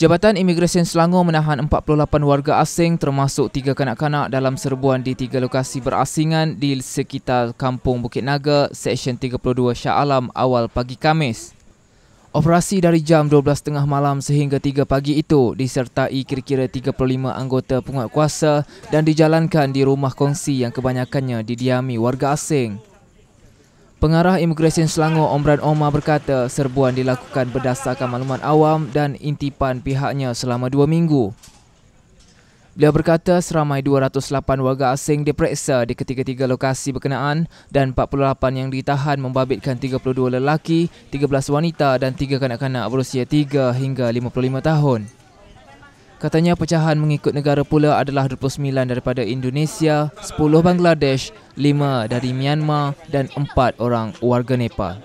Jabatan Imigresen Selangor menahan 48 warga asing termasuk tiga kanak-kanak dalam serbuan di tiga lokasi berasingan di sekitar Kampung Bukit Naga, Seksyen 32 Shah Alam awal pagi Kamis. Operasi dari jam 12.30 malam sehingga 3 pagi itu disertai kira-kira 35 anggota penguatkuasa dan dijalankan di rumah kongsi yang kebanyakannya didiami warga asing. Pengarah Imigresen Selangor Omran Omar berkata serbuan dilakukan berdasarkan maklumat awam dan intipan pihaknya selama dua minggu. Beliau berkata seramai 208 warga asing diperiksa di ketiga-tiga lokasi berkenaan dan 48 yang ditahan membabitkan 32 lelaki, 13 wanita dan 3 kanak-kanak berusia 3 hingga 55 tahun. Katanya pecahan mengikut negara pula adalah 29 daripada Indonesia, 10 Bangladesh, 5 dari Myanmar dan 4 orang warga Nepal.